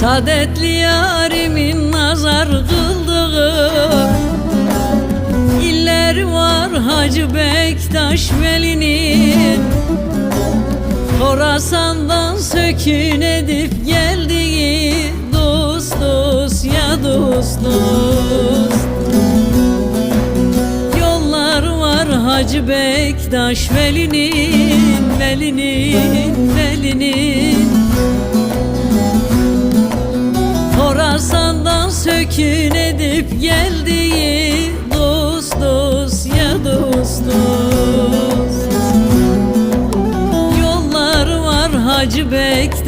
Saadetli yarimin nazar kıldığı İller var Hacı Bektaş Veli'nin Horasan'dan sökün edip geldiği Dost dost ya dost dost. Yollar var Hacı Bektaş Veli'nin Veli'nin Veli'nin Kün edip geldiği dost dost ya dost dost. Yollar var Hacı Bek'te